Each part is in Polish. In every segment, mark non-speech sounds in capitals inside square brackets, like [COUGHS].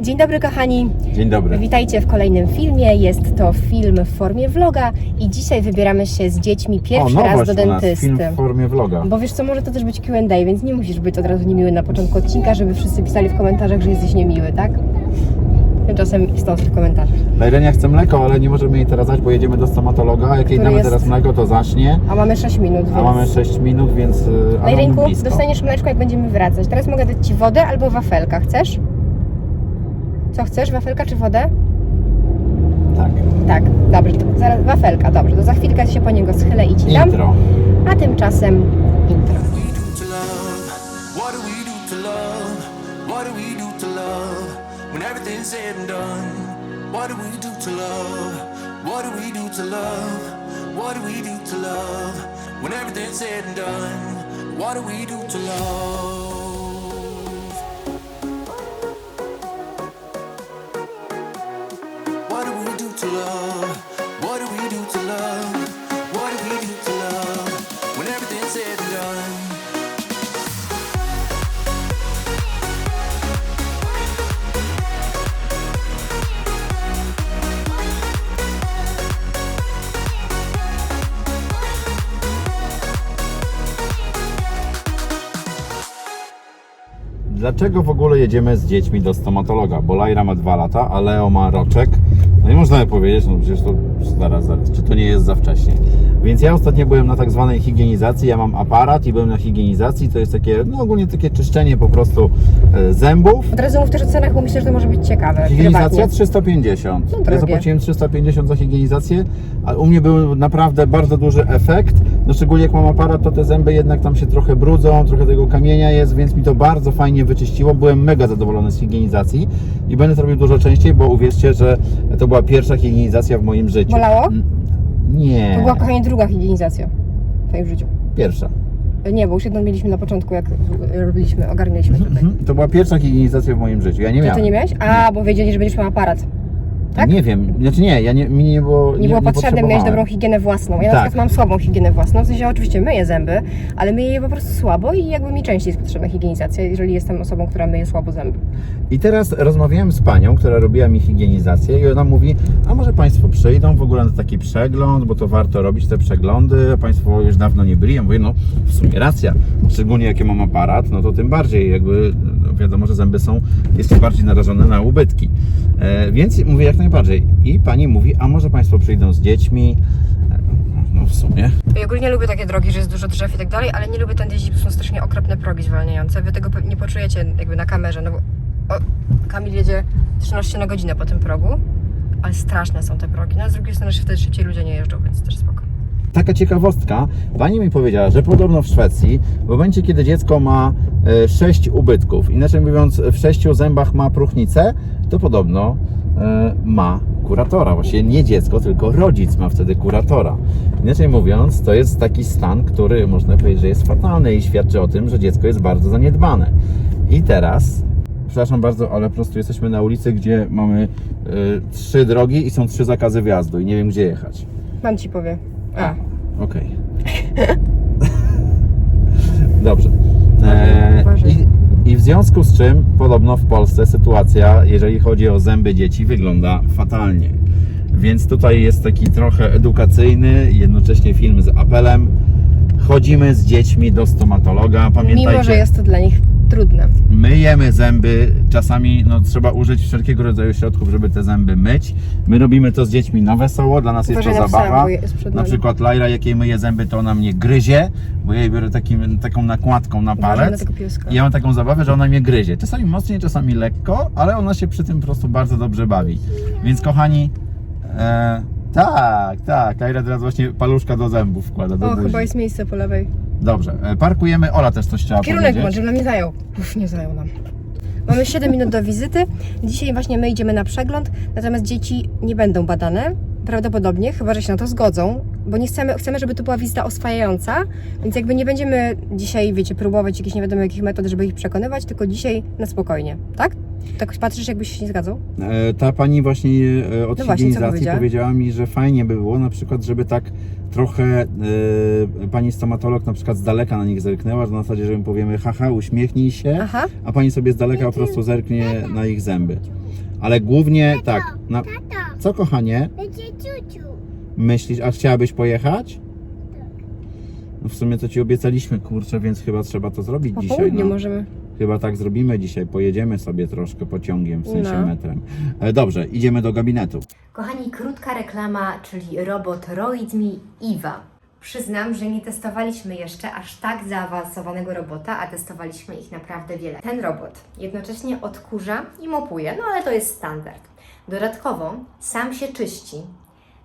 Dzień dobry kochani, Dzień dobry. witajcie w kolejnym filmie. Jest to film w formie vloga i dzisiaj wybieramy się z dziećmi pierwszy o, raz do dentysty. film w formie vloga. Bo wiesz co, może to też być Q&A, więc nie musisz być od razu niemiły na początku odcinka, żeby wszyscy pisali w komentarzach, że jesteś niemiły, tak? Tymczasem stąd w komentarzach. Lejrenia chce mleko, ale nie możemy jej teraz dać, bo jedziemy do stomatologa. Jak jej damy jest- teraz mleko, to zaśnie. A mamy 6 minut, więc... A mamy 6 minut, więc... blisko. dostaniesz mleczko, jak będziemy wracać. Teraz mogę dać Ci wodę albo wafelka. Chcesz? Co chcesz, wafelka czy wodę? Tak. Tak, dobrze, to zaraz wafelka, dobrze, to za chwilkę się po niego schylę i Ci dam. Intro. A tymczasem intro. we do to love? What do we do to love? Dlaczego w ogóle jedziemy z dziećmi do stomatologa? Bo Lajra ma 2 lata, a Leo ma roczek. No i można by powiedzieć, no przecież to zaraz, zaraz, czy to nie jest za wcześnie. Więc ja ostatnio byłem na tak zwanej higienizacji, ja mam aparat i byłem na higienizacji, to jest takie, no ogólnie takie czyszczenie po prostu e, zębów. Od razu mów też o cenach, bo myślę, że to może być ciekawe. Higienizacja prywatnie. 350. No, ja zapłaciłem 350 za higienizację, a u mnie był naprawdę bardzo duży efekt. No szczególnie jak mam aparat, to te zęby jednak tam się trochę brudzą, trochę tego kamienia jest, więc mi to bardzo fajnie wyczyściło. Byłem mega zadowolony z higienizacji i będę to robił dużo częściej, bo uwierzcie, że to była pierwsza higienizacja w moim życiu. Bolało? Nie. To była kochanie druga higienizacja w Twoim życiu. Pierwsza. Nie, bo już jedną mieliśmy na początku, jak robiliśmy, ogarnialiśmy tutaj. Mhm. To była pierwsza higienizacja w moim życiu. Ja nie Ty miałem. to nie miałeś? A, bo wiedzieli, że będziesz miał aparat. Tak? Nie wiem, znaczy nie, ja nie, mi nie było. Nie, było potrzebne, miałeś potrzebowałem. dobrą higienę własną. Ja na Tak. przykład mam słabą higienę własną, w sensie oczywiście myję zęby, ale myję je po prostu słabo i jakby mi częściej jest potrzebna higienizacja, jeżeli jestem osobą, która myje słabo zęby. I teraz rozmawiałem z panią, która robiła mi higienizację i ona mówi, a może Państwo przyjdą w ogóle na taki przegląd, bo to warto robić te przeglądy, a Państwo już dawno nie byli. Ja mówię, no w sumie racja, szczególnie jak ja mam aparat, no to tym bardziej jakby wiadomo, że zęby są jeszcze bardziej narażone na ubytki. E, więc mówię jak najbardziej. I pani mówi, a może Państwo przyjdą z dziećmi? E, No w sumie. Ja ogólnie lubię takie drogi, że jest dużo drzew i tak dalej, ale nie lubię tędy jeździć, bo są strasznie okropne progi zwalniające. Wy tego nie poczujecie jakby na kamerze, no bo o, Kamil jedzie 13 na godzinę po tym progu, ale straszne są te progi. No a z drugiej strony wtedy szybciej ludzie nie jeżdżą, więc też spoko. Taka ciekawostka, pani mi powiedziała, że podobno w Szwecji, w momencie kiedy dziecko ma 6 ubytków, inaczej mówiąc, w 6 zębach ma próchnicę, to podobno e, ma kuratora. Właściwie nie dziecko, tylko rodzic ma wtedy kuratora. Inaczej mówiąc, to jest taki stan, który można powiedzieć, że jest fatalny i świadczy o tym, że dziecko jest bardzo zaniedbane. I teraz Przepraszam bardzo, ale po prostu jesteśmy na ulicy, gdzie mamy e, trzy drogi i są trzy zakazy wjazdu i nie wiem gdzie jechać. Mam ci powie. A, Okej. [LAUGHS] Dobrze. E, Uważaj. i, I w związku z czym podobno w Polsce sytuacja, jeżeli chodzi o zęby dzieci, wygląda fatalnie. Więc tutaj jest taki trochę edukacyjny, jednocześnie film z apelem. Chodzimy z dziećmi do stomatologa. Pamiętajcie, mimo, że jest to dla nich trudne. myjemy zęby, czasami no, trzeba użyć wszelkiego rodzaju środków, żeby te zęby myć. My robimy to z dziećmi na wesoło, dla nas jest to psa, zabawa. Na przykład Lajra, jak jej myje zęby, to ona mnie gryzie, bo ja jej biorę takim, taką nakładką na palec. I ja mam taką zabawę, że ona mnie gryzie. Czasami mocniej, czasami lekko, ale ona się przy tym po prostu bardzo dobrze bawi. Więc kochani, e, tak, tak, Lajra teraz właśnie paluszka do zębów wkłada, do O, buzi. chyba jest miejsce po lewej. Dobrze, e, parkujemy. Ola też coś chciała Kierunek powiedzieć. błąd, żeby nam nie zajął. Już nie zajął nam. Mamy 7 minut do wizyty. Dzisiaj właśnie my idziemy na przegląd, natomiast dzieci nie będą badane. Prawdopodobnie, chyba że się na to zgodzą, bo nie chcemy, chcemy, żeby to była wizyta oswajająca, więc jakby nie będziemy dzisiaj, wiecie, próbować jakichś nie wiadomo jakich metod, żeby ich przekonywać, tylko dzisiaj na spokojnie, tak? Tak patrzysz, jakbyś się nie zgadzał? E, Ta pani właśnie e, od No właśnie, co powiedziała? powiedziała mi, że fajnie by było na przykład, żeby tak trochę e, pani stomatolog na przykład z daleka na nich zerknęła, że na zasadzie, że my powiemy haha, uśmiechnij się, Aha. a pani sobie z daleka po prostu zerknie na ich zęby. Ale głównie tak. Na... Tato, Co kochanie? będzie ciuciu. Myślisz, a chciałabyś pojechać? No w sumie to ci obiecaliśmy, kurczę, więc chyba trzeba to zrobić Po dzisiaj. No. możemy. Chyba tak zrobimy dzisiaj. Pojedziemy sobie troszkę pociągiem, w sensie No. metrem. E, Dobrze, idziemy do gabinetu. Kochani, krótka reklama, czyli robot Roidmi Iwa. Przyznam, że nie testowaliśmy jeszcze aż tak zaawansowanego robota, a testowaliśmy ich naprawdę wiele. Ten robot jednocześnie odkurza i mopuje, no ale to jest standard. Dodatkowo sam się czyści,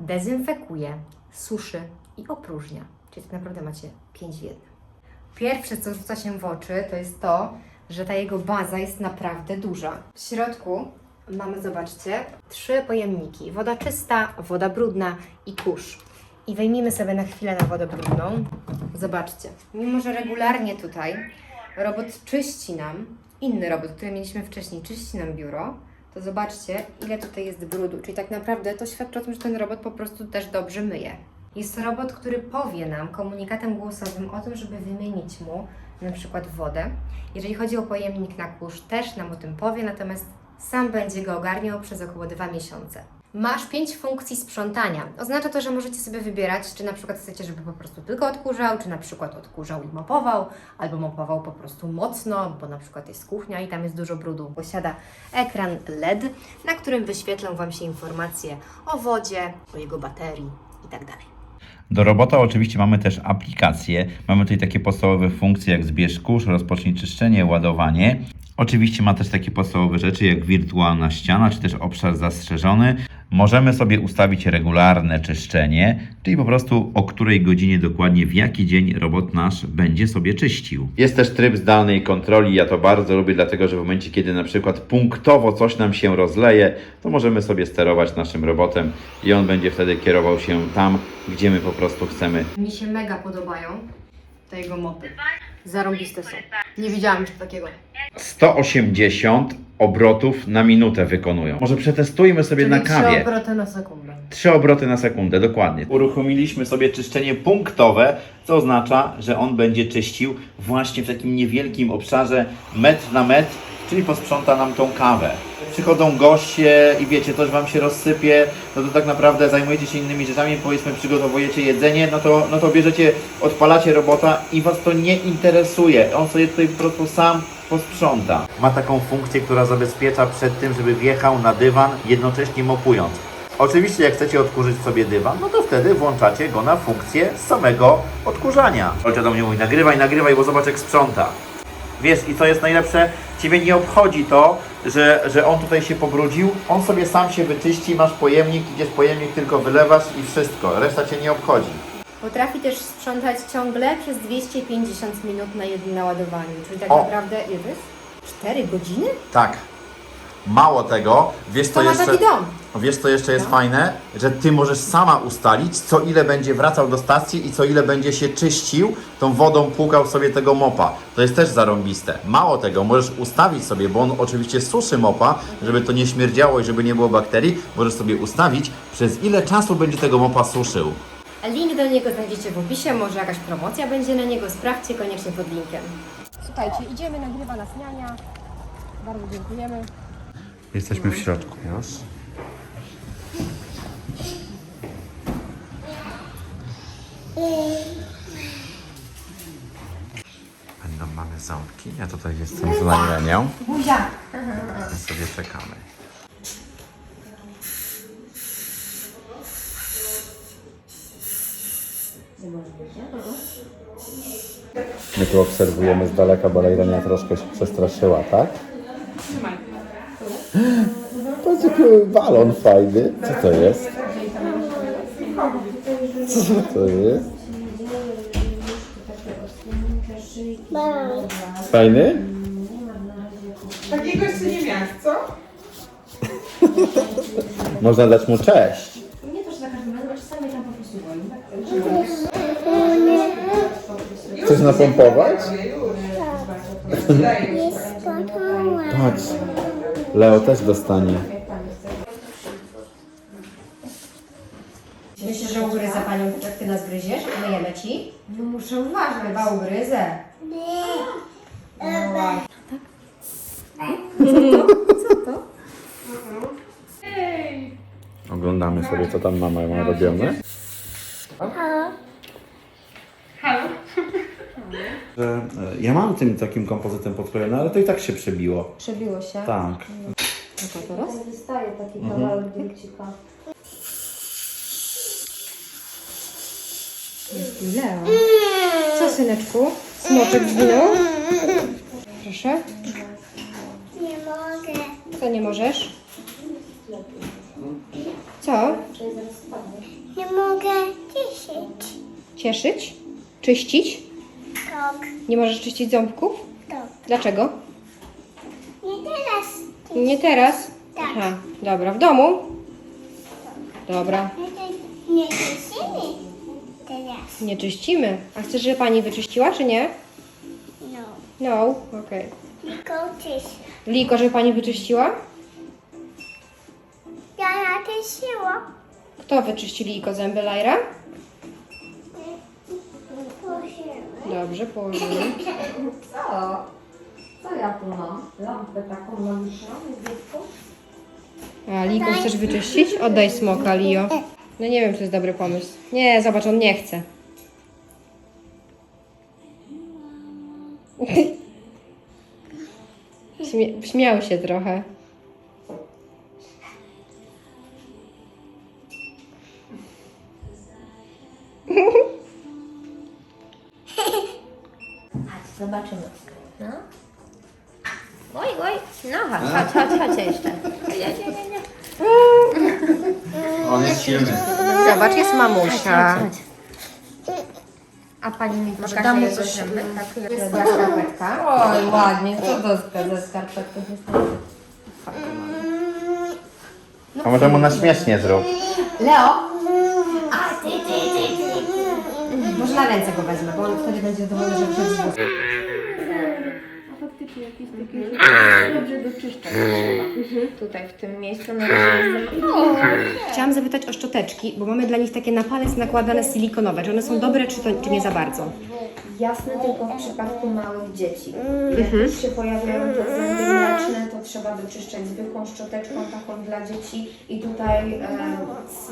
dezynfekuje, suszy i opróżnia. Czyli tak naprawdę macie pięć w jednym. Pierwsze, co rzuca się w oczy, to jest to, że ta jego baza jest naprawdę duża. W środku mamy, zobaczcie, trzy pojemniki. Woda czysta, woda brudna i kurz. I wyjmijmy sobie na chwilę na wodę brudną. Zobaczcie, mimo że regularnie tutaj robot czyści nam, inny robot, który mieliśmy wcześniej, czyści nam biuro, to zobaczcie, ile tutaj jest brudu. Czyli tak naprawdę to świadczy o tym, że ten robot po prostu też dobrze myje. Jest to robot, który powie nam komunikatem głosowym o tym, żeby wymienić mu na przykład wodę. Jeżeli chodzi o pojemnik na kurz, też nam o tym powie, natomiast sam będzie go ogarniał przez około dwa miesiące. Masz pięć funkcji sprzątania. Oznacza to, że możecie sobie wybierać, czy na przykład chcecie, żeby po prostu tylko odkurzał, czy na przykład odkurzał i mopował, albo mopował po prostu mocno, bo na przykład jest kuchnia i tam jest dużo brudu. Posiada ekran LED, na którym wyświetlą Wam się informacje o wodzie, o jego baterii itd. Do robota oczywiście mamy też aplikacje. Mamy tutaj takie podstawowe funkcje jak zbierz kurz, rozpocznij czyszczenie, ładowanie. Oczywiście ma też takie podstawowe rzeczy jak wirtualna ściana, czy też obszar zastrzeżony. Możemy sobie ustawić regularne czyszczenie, czyli po prostu o której godzinie dokładnie, w jaki dzień robot nasz będzie sobie czyścił. Jest też tryb zdalnej kontroli. Ja to bardzo lubię, dlatego że w momencie, kiedy na przykład punktowo coś nam się rozleje, to możemy sobie sterować naszym robotem i on będzie wtedy kierował się tam, gdzie my po prostu chcemy. Mi się mega podobają te jego mopy. Zarąbiste są. Nie widziałam jeszcze takiego. 180 obrotów na minutę wykonują. Może przetestujmy sobie na Czyli trzy kawie. obroty na sekundę. Trzy obroty na sekundę, dokładnie. Uruchomiliśmy sobie czyszczenie punktowe, co oznacza, że on będzie czyścił właśnie w takim niewielkim obszarze metr na metr, czyli posprząta nam tą kawę. Przychodzą goście i wiecie, coś Wam się rozsypie, no to tak naprawdę zajmujecie się innymi rzeczami, powiedzmy przygotowujecie jedzenie, no to, no to bierzecie, odpalacie robota i Was to nie interesuje. On sobie tutaj po prostu sam posprząta. Ma taką funkcję, która zabezpiecza przed tym, żeby wjechał na dywan, jednocześnie mopując. Oczywiście jak chcecie odkurzyć sobie dywan, no to wtedy włączacie go na funkcję samego odkurzania. Olcia do mnie mówi, nagrywaj, nagrywaj, bo zobacz jak sprząta. Wiesz, i co jest najlepsze, Ciebie nie obchodzi to, że, że on tutaj się pobrudził, on sobie sam się wyczyści, masz pojemnik, idziesz pojemnik tylko wylewasz i wszystko, reszta Cię nie obchodzi. Potrafi też sprzątać ciągle przez 250 minut na jednym naładowaniu. Czyli tak O. naprawdę, ile to jest? 4 godziny? Tak. Mało tego, wiesz ma taki dom. Wiesz co jeszcze jest fajne? Że ty możesz sama ustalić, co ile będzie wracał do stacji i co ile będzie się czyścił, tą wodą płukał sobie tego mopa. To jest też zarąbiste. Mało tego, możesz ustawić sobie, bo on oczywiście suszy mopa, żeby to nie śmierdziało i żeby nie było bakterii, możesz sobie ustawić, przez ile czasu będzie tego mopa suszył. Link do niego znajdziecie w opisie, może jakaś promocja będzie na niego, sprawdźcie koniecznie pod linkiem. Słuchajcie, idziemy, nagrywa nas Niania. Bardzo dziękujemy. Jesteśmy w środku już. Będą mamy ząbki. Ja tutaj jestem z Najlenią. Buzia! My sobie czekamy. My tu obserwujemy z daleka, bo Lejlenia troszkę się przestraszyła, tak? Jaki [LAUGHS] balon fajny. Co to jest? Co to jest? Fajny? Takiego jeszcze nie miałeś, co? [LAUGHS] Można dać mu cześć. Nie to, że za każdym razem, ale czasami tam po prostu boli. Chcesz napompować? Daję. Jest gotowe. Patrz. Leo też dostanie. Myślisz, że ugryzę panią, jak ty nas gryziesz? Myjemy ci? No muszę uważać. Chyba ugryzę. Co to? Oglądamy sobie, co tam mama ma robione. Halo. Że, e, ja mam tym takim kompozytem podklejone, ale to i tak się przebiło. Przebiło się. Tak. Co teraz? Zostaje taki Mhm. kawałek dylcika. Leo. Co, syneczku? Smoczek zginął? Proszę. Nie mogę. Co nie możesz? Co? Nie mogę dziesięć. Cieszyć? Czyścić? Tak. Nie możesz czyścić ząbków? Tak. Dlaczego? Nie teraz. Nie teraz? Tak. Aha, dobra. W domu? Dobra. Nie, nie dziesięć. Teraz. Nie czyścimy. A chcesz, żeby pani wyczyściła, czy nie? No. No, okej. Tylko tyś. Liko, żeby pani wyczyściła? Ja na tej. Kto wyczyści Liko zęby, Lajra? Prosimy. Dobrze, położymy. [COUGHS] Co? Co ja tu mam? Lampę taką magiczną z dziecku? A, Liko chcesz wyczyścić? Oddaj smoka, Lio. No nie wiem, czy to jest dobry pomysł. Nie, zobacz, on nie chce. [LAUGHS] Śmie- śmiał się trochę. [LAUGHS] Zobaczymy. No. Oj, oj. No chodź, chodź, chodź, chodź jeszcze. Nie, nie, nie, nie. [LAUGHS] On jest silny. Zobacz, jest mamusia. A pani mi Może pokaże dam mu jego coś, Tak, jest ta skarpetka. Oj, ładnie. Co to za- skarpetki? A może mu na śmiesznie zrób? Leo! Może na ręce go wezmę, bo on wtedy będzie zadowolony, że wszedł z włosów. Dobrze doczyszczać trzeba. Tutaj w tym miejscu na razie jestem... Chciałam zapytać o szczoteczki, bo mamy dla nich takie na palec nakładane silikonowe. Czy one są dobre, czy, to, czy nie za bardzo? Jasne tylko w przypadku małych dzieci. Jak już się pojawiają te zęby mleczne, to trzeba wyczyszczać zwykłą szczoteczką taką dla dzieci i tutaj e,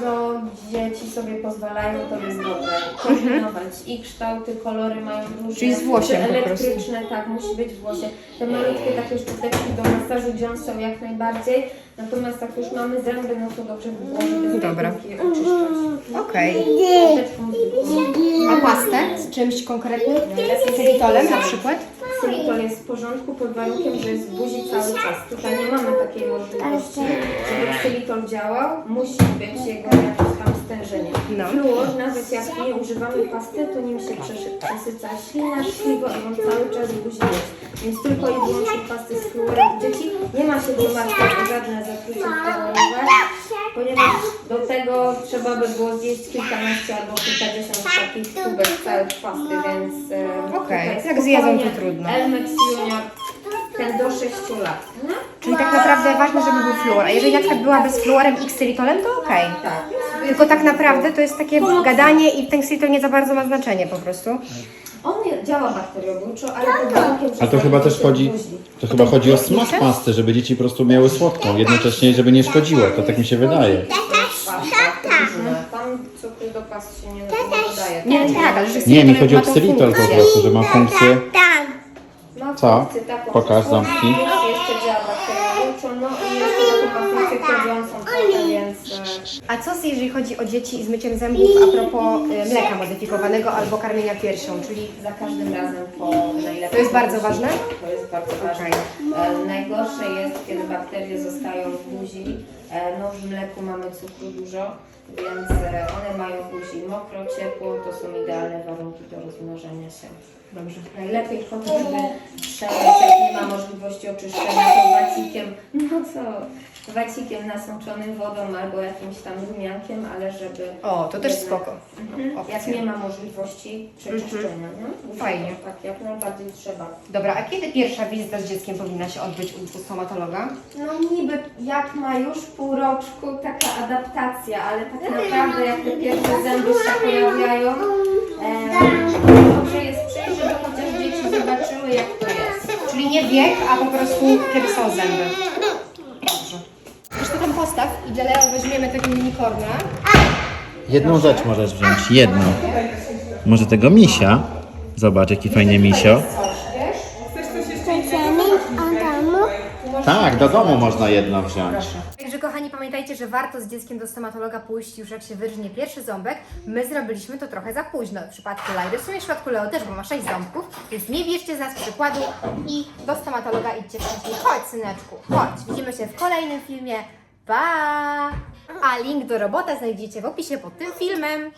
co dzieci sobie pozwalają, to jest dobre. Kombinować i kształty, kolory mają różne. Czyli z włosiem po prostu. elektryczne, tak, musi być w włosie. Te malutkie takie szczoteczki do masażu dziąt są jak najbardziej, natomiast jak już mamy zęby, no to dobrze by było, żeby Dobra. je oczyszczać. Okej. Zwykłą. A pastę z czymś konkretnym? Z silitolem na przykład? Silitol jest w porządku pod warunkiem, że jest w buzi cały czas. Tutaj nie mamy takiej możliwości, żeby silitol działał, musi być jego jakieś tam stężenie. No. Fluor, nawet jak nie używamy pasty, to nim się przeszy- przesyca ślina, śliwo i on cały czas w buzi jest. Więc tylko i wyłącznie pasty się tu martwić o żadne zatrucie fluorowe, ponieważ do tego trzeba by było zjeść kilkanaście albo kilkadziesiąt takich tubek całych pasty, więc... e, Okej, tutaj jak zjedzą, to spokojnie trudno. Elmex Junior, ten do 6 lat. Czyli tak naprawdę ważne, żeby był fluor. A jeżeli na przykład byłaby z fluorem i ksylitolem, to okej. Tak. Tylko tak naprawdę to jest takie gadanie i ten ksylitol nie za bardzo ma znaczenie po prostu. On działa bakteriobójczo, ale pod warunkiem, że A to chyba też chodzi, buzi. To chyba chodzi o smak pasty, żeby dzieci po prostu miały słodką, jednocześnie żeby nie szkodziło, to tak mi się wydaje. Różne. Tam cukru do past się nie, nie dodaje. Nie, tak, ale że Nie, mi chodzi o ksylitol po prostu, że ma funkcję... Tam. Ma Co? funkcję taką, Pokaż ząbki. Jeszcze działa bakteriobójczo, no i jeszcze taką funkcję kławiącą trochę, więc... e, A co z- jeżeli chodzi o dzieci z myciem zębów a propos y, mleka modyfikowanego albo karmienia piersią, czyli za każdym razem po najlepiej. To jest bardzo ważne? To jest bardzo ważne. E, najgorsze jest, kiedy bakterie zostają w buzi. E, no w mleku mamy cukru dużo, więc e, one mają w buzi mokro, ciepło, to są idealne warunki do rozmnożenia się. Dobrze. Najlepiej chociażby przeleć, jak nie ma możliwości oczyszczenia, to wacikiem, no co, wacikiem nasączonym wodą albo jakimś tam rumiankiem, ale żeby... O, to też spoko. Mhm. Opcja. Jak nie ma możliwości przeczyszczenia, no? Fajnie. Tak, jak najbardziej trzeba. Dobra, a kiedy pierwsza wizyta z dzieckiem powinna się odbyć u, stomatologa? No niby jak ma już pół roczku taka adaptacja, ale tak naprawdę jak te pierwsze zęby się pojawiają, e, dobrze jest przyjść, nie wiek, a po prostu kiedy są zęby. Dobrze. tam postaw i dla Leo weźmiemy takiego unicorna. Jedną rzecz możesz wziąć, jedną. Może tego misia? Zobacz, jaki fajny misio. Chcesz coś jeszcze innego? Tak, do domu można jedno wziąć kochani, pamiętajcie, że warto z dzieckiem do stomatologa pójść już jak się wyrżnie pierwszy ząbek. My zrobiliśmy to trochę za późno. W przypadku Lajdy, w sumie w przypadku Leo też, bo ma 6 ząbków, więc nie bierzcie z nas przykładu i do stomatologa idźcie wcześniej. Chodź, syneczku, chodź. Widzimy się w kolejnym filmie. Pa! A link do robota znajdziecie w opisie pod tym filmem.